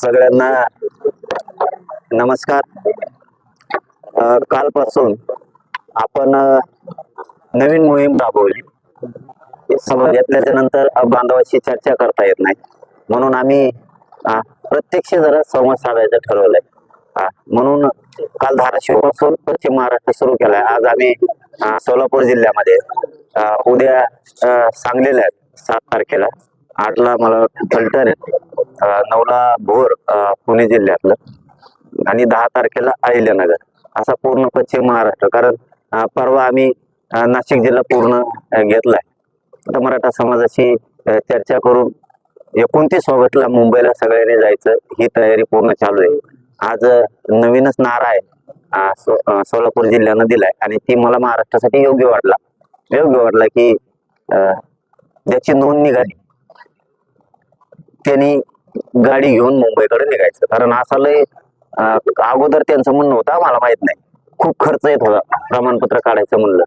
सगळ्यांना नमस्कार. कालपासून आपण नवीन मोहीम राबवली. समाजातल्याच्या नंतर बांधवाशी चर्चा करता येत नाही. म्हणून आम्ही प्रत्यक्ष जरा संवाद साधायचं ठरवलंय. म्हणून काल धाराशिवपासून पश्चिम महाराष्ट्र सुरू केलाय. आज आम्ही सोलापूर जिल्ह्यामध्ये उद्या सांगलेल्या सांगलीला सात तारखेला. आठला मला फलटण आहे. नऊला भोर पुणे जिल्ह्यातलं आणि दहा तारखेला अहिल्यानगर. असा पूर्ण पश्चिम महाराष्ट्र. कारण परवा आम्ही नाशिक जिल्हा पूर्ण घेतलाय. आता मराठा समाजाशी चर्चा करून एकोणतीस ऑगस्टला मुंबईला सगळ्यांनी जायचं ही तयारी पूर्ण चालू आहे. आज नवीनच नारा आहे सो- सोलापूर जिल्ह्यानं दिलाय. आणि ती मला महाराष्ट्रासाठी योग्य वाटला. योग्य वाटला की ज्याची नोंद निघाली त्यांनी गाडी घेऊन मुंबईकडे निघायचं. कारण असा लय अगोदर त्यांचं म्हणणं होतं आम्हाला माहीत नाही. खूप खर्च येत होता प्रमाणपत्र काढायचं म्हणलं.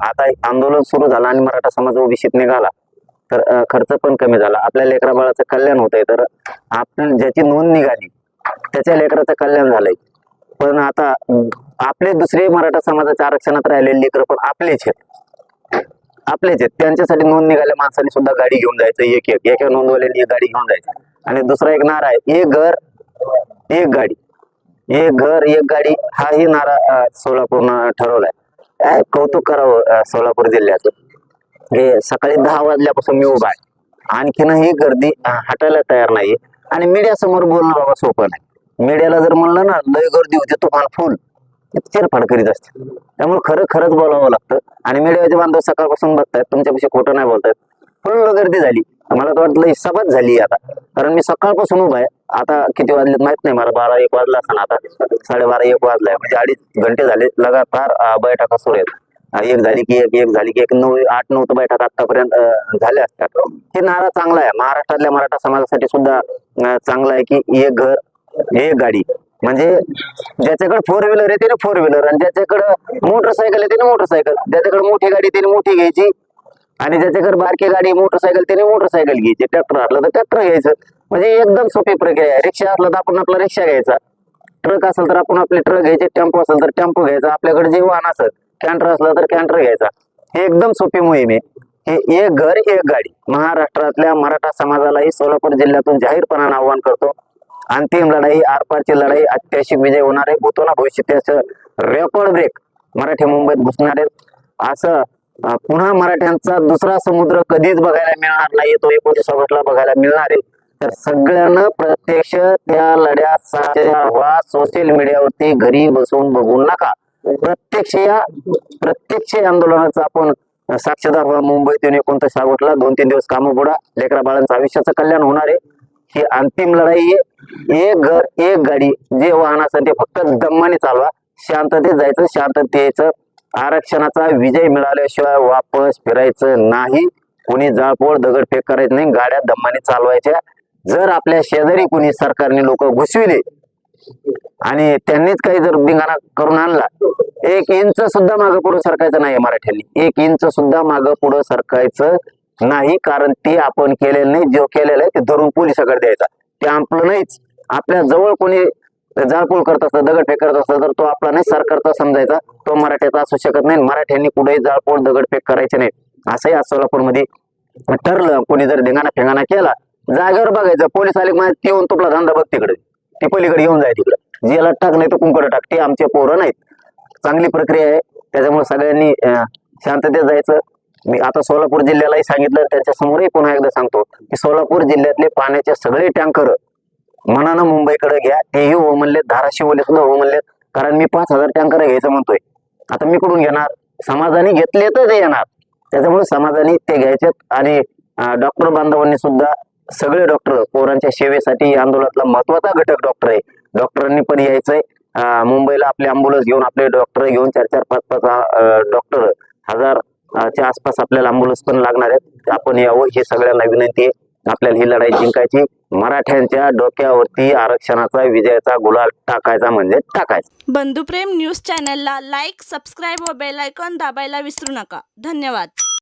आता आंदोलन सुरू झालं आणि मराठा समाज ओबीसीत निघाला. तर खर्च पण कमी झाला. आपल्या लेकरा बाळाचं कल्याण आहे तर आपण ज्याची नोंद निघाली त्याच्या लेकराचं कल्याण झालंय. पण आता आपले दुसरे मराठा समाजाच्या आरक्षणात राहिलेले लेकर पण आपलेच आहेत. आपलेच आहेत. त्यांच्यासाठी नोंद निघाल्या माणसाने सुद्धा गाडी घेऊन जायचं. एक एक एका नोंदवाल्याने एक गाडी घेऊन जायचं. आणि दुसरा एक नारा आहे एक घर एक गाडी. एक घर एक गाडी हाही नारा सोलापूरनं ठरवलाय. काय कौतुक करावं सोलापूर जिल्ह्याचं? हे सकाळी दहा वाजल्यापासून मी उभा आहे. आणखीनही गर्दी हटायला तयार नाही आणि मीडिया समोर बोलणं बाबा सोपं नाही. मीडियाला जर म्हणलं ना लय गर्दी होती तुफान फुल चिरफाड करीत असते त्यामुळे खरं खरंच बोलावं लागतं. आणि मीडियाचे बांधव सकाळपासून बघतायत तुमच्यापेक्षा खोटं नाही बोलतायत. फुल गर्दी झाली. मला तर वाटलं हिसाबच झाली आता. कारण मी सकाळपासून उभा आहे. आता किती वाजले माहीत नाही मला. बारा एक वाजला असताना आता. साडेबारा एक वाजलाय. म्हणजे अडीच घंटे झाले. लगातार बैठका सुरू आहेत. एक झाली की एक एक झाली की एक नऊ आठ नऊ तर बैठक आतापर्यंत झाल्या असतात. हे नारा चांगला आहे. महाराष्ट्रातल्या मराठा समाजासाठी सुद्धा चांगला आहे की एक घर एक गाडी. म्हणजे ज्याच्याकडे फोर व्हीलर आहे त्याने फोर व्हीलर आणि ज्याच्याकडे मोटरसायकल आहे त्याने मोटरसायकल ज्याच्याकडे मोठी गाडी त्याने मोठी घ्यायची. आणि ज्याच्याकडे बारकी गाडी मोटरसायकल त्याने मोटरसायकल घ्यायची. ट्रॅक्टर असलं तर ट्रॅक्टर घ्यायचं. म्हणजे एकदम सोपी प्रक्रिया आहे. रिक्षा असला तर आपण आपला रिक्षा घ्यायचा. ट्रक असेल तर आपण आपले ट्रक घ्यायचे. टेम्पो असेल तर टेम्पो घ्यायचा. आपल्याकडे जे वाहन असेल कॅन्टर असलं तर कॅन्टर घ्यायचा. हे एकदम सोपी मोहीम आहे. हे एक घर एक गाडी. महाराष्ट्रातल्या मराठा समाजालाही सोलापूर जिल्ह्यातून जाहीरपणानं आव्हान करतो. अंतिम लढाई आरपारची लढाई अत्याशिक विजय होणार आहे. भविष्य असं रेकॉर्ड ब्रेक मराठी मुंबईत घुसणार आहेत. असं पुन्हा मराठ्यांचा दुसरा समुद्र कधीच बघायला मिळणार नाही तो एकोणतीस ऑगस्टला बघायला मिळणार आहे. तर सगळ्यांना प्रत्यक्ष त्या लढ्यात व्हा सोशल मीडियावरती घरी बसून बघू नका. प्रत्यक्ष या प्रत्यक्ष आंदोलनाचा आपण साक्षीदार व्हा. मुंबईतून एकोणतीस ऑगस्टला दोन तीन दिवस कामं बुडा. लेकरा बाळांचं आयुष्याचं कल्याण होणार आहे. ही अंतिम लढाई आहे. एक घर एक गाडी जे वाहन असेल ते फक्त दम्माने चालवा. शांततेत जायचं शांततेचं यायचं आरक्षणाचा विजय मिळाल्याशिवाय वापस फिरायचं नाही. कोणी जाळपोळ दगडफेक करायचं नाही गाड्या दम्माने चालवायच्या. जर आपल्या शेजारी कोणी सरकारने लोक घुसविले आणि त्यांनीच काही जर बिंगाणा करून आणला एक इंच सुद्धा मागं पुढं सरकायचं नाही मराठ्यांनी. एक इंच सुद्धा मागं पुढं सरकायचं नाही कारण ते आपण केलेलं नाही जो केलेलं आहे ते धरून पोलिसाकडे द्यायचा. ते आपलं नाहीच. आपल्या जवळ कोणी जाळपोळ करत असतं दगडफेक करत असतं तर तो आपला नाही सरकारचा समजायचा. तो मराठ्याचा असू शकत नाही मराठ्यांनी कुठेही जाळपोळ दगडफेक करायचे नाही असंही आज सोलापूरमध्ये ठरलं. कोणी जर धिंगाणा फेंगाणा केला जागेवर बघायचं. पोलीस आले माहिती येऊन तुपला धंदा बघ तिकडे. ती पलीकडे येऊन जाय तिकडे. जेला टाक नाही तर कुंकडे टाक. ते आमचे पोरं नाहीत. चांगली प्रक्रिया आहे. त्याच्यामुळे सगळ्यांनी शांततेत जायचं. मी आता सोलापूर जिल्ह्यालाही सांगितलं त्यांच्या समोरही पुन्हा एकदा सांगतो की सोलापूर जिल्ह्यातले पाण्याचे सगळे टँकर मनानं मुंबईकडे घ्या. तेही हो म्हणले धाराशिवले सुद्धा हो म्हणले कारण मी पाच हजार टँकर घ्यायचं म्हणतोय. आता मी कुठून घेणार? समाजाने घेतले तर ते येणार. त्याच्यामुळे समाजाने ते घ्यायचे आणि डॉक्टर बांधवांनी सुद्धा सगळे डॉक्टर पोरांच्या सेवेसाठी आंदोलनातला महत्त्वाचा घटक डॉक्टर आहे. डॉक्टरांनी पण यायचंय. मुंबईला आपले अँब्युलन्स घेऊन आपले डॉक्टर घेऊन चार चार पाच पाच डॉक्टर हजार च्या आसपास आपल्याला अँब्युलन्स पण लागणार आहेत. आपण यावं ही सगळ्यांना विनंती आहे. आपल्याला ही लढाई जिंकायची. मराठ्यांच्या डोक्यावरती आरक्षणाचा विजयाचा गुलाल टाकायचा म्हणजे टाकायचा. बंधुप्रेम न्यूज चॅनलला लाईक सबस्क्राईब व बेल आयकॉन दाबायला विसरू नका. धन्यवाद.